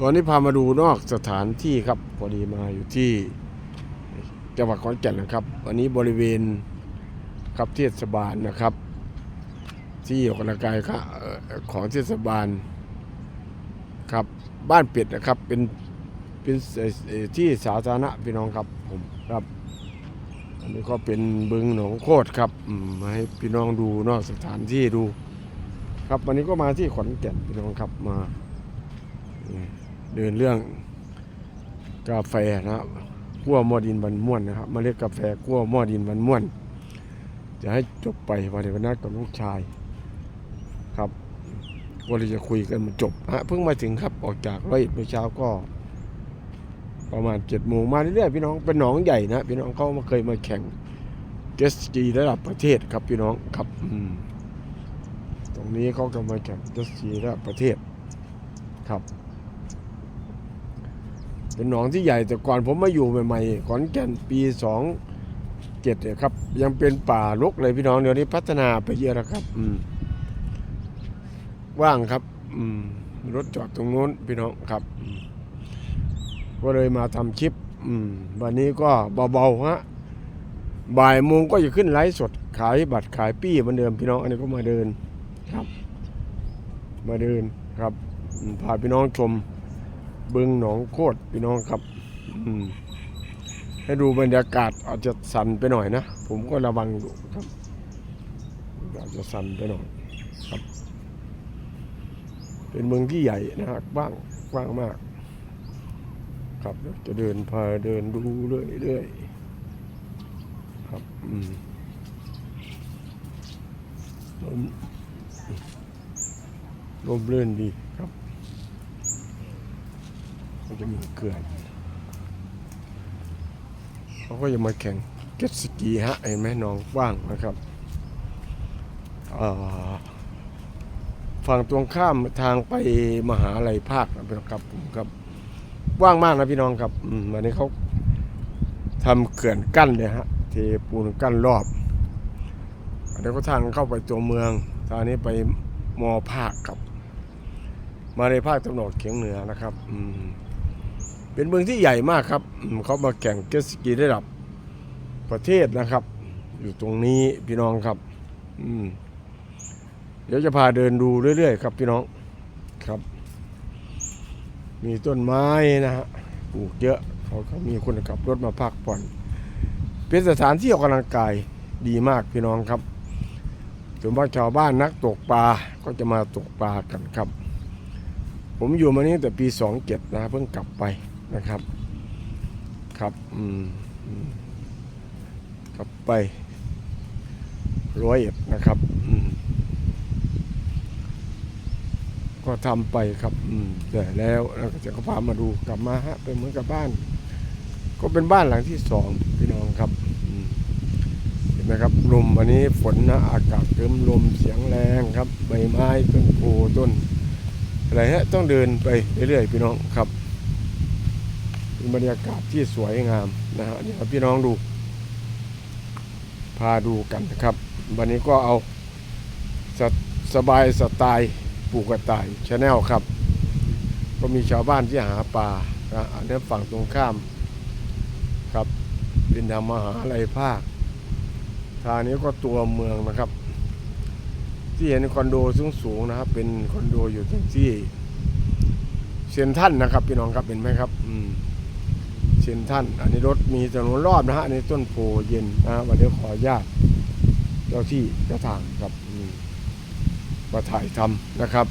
ตอนนี้พามาดูนอกสถานที่ครับพอดีมาอยู่ที่จังหวัดขอนแก่นนะครับวันนี้บริเวณครับเทศบาลนะครับ ที่ออกกำลังกายครับเอ่อของเทศบาลครับบ้านเป็ดนะครับเป็นเป็นที่สาธารณะพี่น้องครับผมครับ อันนี้ก็เป็นบึงหนองโคตรครับมาให้พี่น้องดูนอกสถานที่ดู ครับวันนี้ก็มาที่ขอนแก่นพี่น้องครับมา เดินเรื่องกาแฟนะครับกั้วหม้อดินบันม่วนนะครับมาเรียกกาแฟกั้วหม้อดินบันม่วน จะให้จบไปวันเดียวนัดกับลูกชายครับว่าเราจะคุยกันมันจบฮะเพิ่งมาถึงครับออกจากร้อยเอ็ดเมื่อเช้าก็ ประมาณเจ็ดโมงมาเรื่อยๆพี่น้องเป็นหนองใหญ่นะพี่น้องเขามาเคยมาแข่งเจสกีระดับประเทศครับพี่น้องครับตรงนี้เขาก็มาแข่งเจสกีระดับประเทศครับ เป็นหนองที่ใหญ่แต่ก่อนผมมาอยู่ใหม่ๆขอนแก่นปีสองเจ็ดเนี่ยครับ ยังเป็นป่ารกเลยพี่น้องเดี๋ยวนี้พัฒนาไปเยอะแล้วครับ อืม ว่างครับ อืม รถจอดตรงนู้นพี่น้องครับ ก็เลยมาทำคลิป อืม วันนี้ก็เบาๆฮะบ่ายโมงก็จะขึ้นไลฟ์สดขายบัตรขายปี้เหมือนเดิมพี่น้อง อันนี้ก็มาเดินครับ มาเดินครับพาพี่น้องชม บึงหนองโคตรพี่น้องครับให้ดูบรรยากาศอาจจะสั่นไปหน่อยนะ ผมก็ระวังอยู่ครับอาจจะสั่นไปหน่อยครับ เป็นเมืองที่ใหญ่นะฮะกว้างกว้างมาก ครับเดี๋ยวจะเดินพาเดินดูเรื่อยๆครับอืมลมลมเลื่อนดีครับ จะมีเกลือนเขาก็จะมาแข่งเก็ตสกีฮะเห็นไหมหน้องว่างนะครับฝั่งตรงข้ามทางไปมหาลัยภาคนะครับผมครับว่างมากนะพี่น้องครับอันนี้เขาทำเขื่อนกั้นเนี่ยฮะเทปูนกั้นรอบอันนี้ก็ทางเข้าไปตัวเมืองทางนี้ไปมอภาคครับ มาในภาคตะวันออกเฉียงเหนือนะครับ อืม เป็นเมืองที่ใหญ่มากครับ เขามาแข่งเจ็ตสกีระดับประเทศนะครับ อยู่ตรงนี้พี่น้องครับเดี๋ยวจะพาเดินดูเรื่อยๆครับพี่น้องครับ มีต้นไม้นะฮะปลูกเยอะเขาก็มีคนขับรถมาพักผ่อน เป็นสถานที่ออกกำลังกายดีมากพี่น้องครับส่วนมากชาวบ้านนักตกปลาก็จะมาตกปลากันครับ ผมอยู่มานี้แต่ปีสองเจ็ดนะเพิ่งกลับไป นะครับ ครับอืมกลับไปร้อยเอ็ดนะครับอืมก็ทำไปครับอืมแต่แล้วแล้วก็จะก็พามาดูกลับมาฮะเป็นเหมือนกับบ้าน ก็เป็นบ้านหลังที่สองพี่น้องครับเห็นไหมครับลมวันนี้ฝนนะอากาศเติมลมเสียงแรงครับ ใบไม้ต้นโพต้นอะไรฮะต้องเดินไปเรื่อยๆพี่น้องครับ บรรยากาศที่สวยงามนะฮะเดี๋ยวพี่น้องดู พาดูกันนะครับ วันนี้ก็เอาสสบายสไตล์ปลูกกระต่ายชาแนลครับ ก็มีชาวบ้านที่หาปลานะอันนี้ฝั่งตรงข้ามครับเป็นธรรมหาลัยภาคทางนี้ก็ตัวเมืองนะครับ ที่เห็นคอนโดสูงสูงๆนะครับ เป็นคอนโดอยู่ที่เซนทันนะครับ พี่น้องครับเห็นไหมครับ อืม เซนทรันอันนี้รถมีถนนรอบนะฮะอันต้นโพเย็นนะฮะวันนี้ขออนุญาตเจ้าที่เจ้าทางครับมาถ่ายทำนะครับ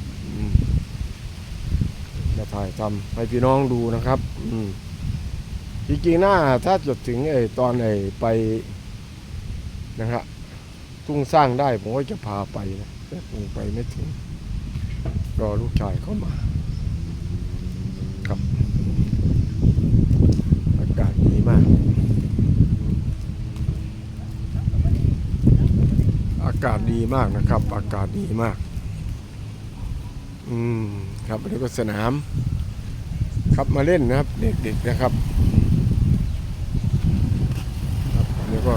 มาถ่ายทำให้พี่น้องดูนะครับอืมจริงๆหน้าถ้าจดถึงไอ้ตอนไอ้ไปนะฮะทุ่งสร้างได้ผมก็จะพาไปนะแต่คงไปไม่ถึงรอลูกชายเข้ามา ครับ อากาศดีมาก อากาศดีมากนะครับ อากาศดีมาก อืมครับอันนี้ก็สนาม ครับมาเล่นนะครับ เด็กๆนะครับครับอันนี้ก็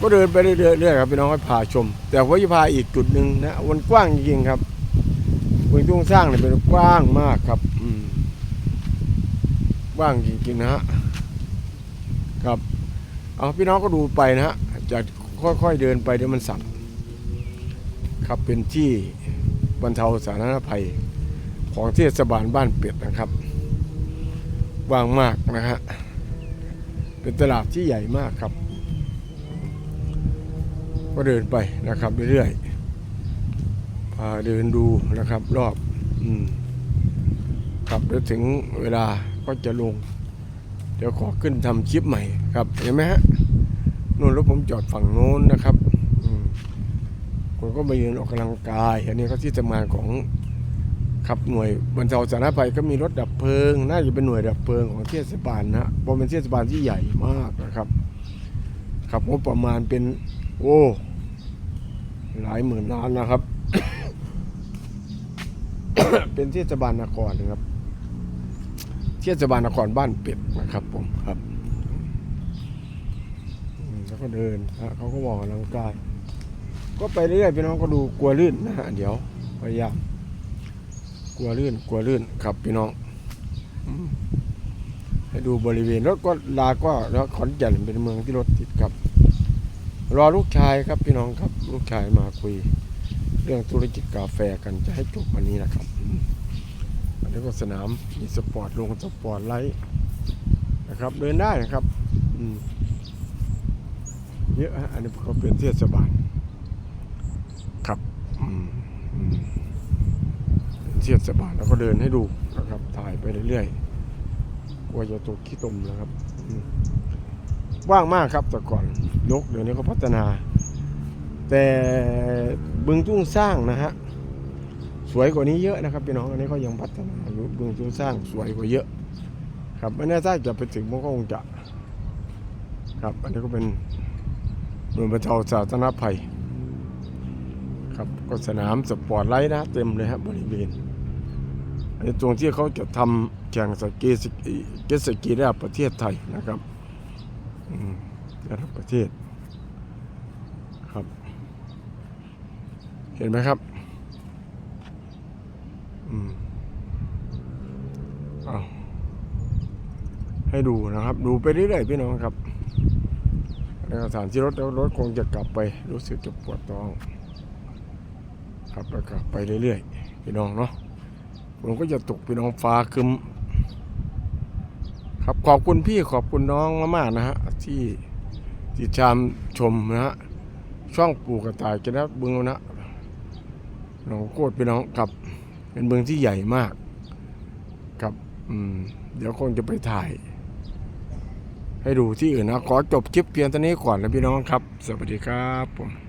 ก็เดินไปเรื่อยๆครับพี่น้องให้พาชม แต่ว่าจะพาอีกจุดหนึ่งนะมันกว้างจริงๆครับบบึงทุ่งสร้างเนี่ยเป็นกว้างมากครับ อืมกว้างจริงๆนะฮะครับเอาพี่น้องก็ดูไปนะฮะจะ ค่อยๆเดินไปเดี๋ยวมันสั่นครับเป็นที่บรรเทาสาธารณภัยของเทศบาลบ้านเป็ดนะครับว้างมากนะฮะเป็นตลาดที่ใหญ่มากครับ ก็เดินไปนะครับเรื่อยๆพาเดินดูนะครับรอบอืมครับเดี๋ยวถึงเวลาก็จะลง เดี๋ยวขอขึ้นทำคลิปใหม่ครับเห็นไหมฮะ นู่นรถผมจอดฝั่งโน้นนะครับอืมผมก็มายืนออกกำลังกาย อันนี้ก็ที่ทำงานของครับหน่วยบรรเทาสาธารณภัยก็มีรถดับเพลิง น่าจะเป็นหน่วยดับเพลิงของเทศบาลนะฮะเพราะเป็นเทศบาลที่ใหญ่มากนะครับครับงบประมาณเป็น โอ้ หลายหมื่นล้านนะครับ เป็นเทศบาลนครนะครับ เทศบาลนครบ้านเป็ดนะครับผมครับ แล้วก็เดินฮะเขาก็บอกกำลังกาย ก็ไปเรื่อยพี่น้องก็ดูกลัวลื่นนะฮะเดี๋ยวพยายามกลัวลื่นกลัวลื่นครับพี่น้องให้ดูบริเวณรถก็ลาก็แล้วขอนแก่นเป็นเมืองที่รถติดครับ รอลูกชายครับพี่น้องครับ ลูกชายมาคุย เรื่องธุรกิจกาแฟกันจะให้จบวันนี้นะครับอืมอันนี้ก็สนามมีสปอร์ตลงสปอร์ตไลท์นะครับ เดินได้นะครับ อืม เยอะฮะอันนี้ก็เป็นเทศบาลครับอืมอืมเป็นเทศบาลแล้วก็เดินให้ดูนะครับถ่ายไปเรื่อยๆกลัวจะตกขี้ตมนะครับอืมว่างมากครับแต่ก่อนยกเดี๋ยวนี้เขาพัฒนา แต่บึงทุ่งสร้างนะฮะสวยกว่านี้เยอะนะครับพี่น้องอันนี้เขายังพัฒนาอยู่บึงทุ่งสร้างสวยกว่าเยอะ ครับไม่แน่ใจจะไปถึงมันก็คงจะ ครับอันนี้ก็เป็น หน่วยบรรเทาสาธารณภัย ครับก็สนามสปอร์ตไลท์นะ เต็มเลยครับบริเวณอันตรงที่เขาจะทำแข่งสกีสกีเกตสกีระดับประเทศไทยนะครับอืมระดับประเทศครับ เห็นไหมครับอืมเอาให้ดูนะครับ ดูไปเรื่อยๆพี่น้องครับ สถานที่รถแล้วรถคงจะกลับไปรู้สึกจะปวดท้องครับแล้วกลับไปเรื่อยๆพี่น้องเนาะผมก็จะตกพี่น้องฟ้าคึมครับขอบคุณพี่ขอบคุณน้องมากๆนะฮะที่ติดตามชมนะฮะช่องปลูกกระต่ายจะนะบึงนะหนองโคตรพี่น้องครับเป็นเมืองที่ใหญ่มากครับเดี๋ยวคงจะไปถ่าย ให้ดูที่อื่นนะขอจบคลิปเพียงเท่านี้ก่อนนะพี่น้องครับ สวัสดีครับผม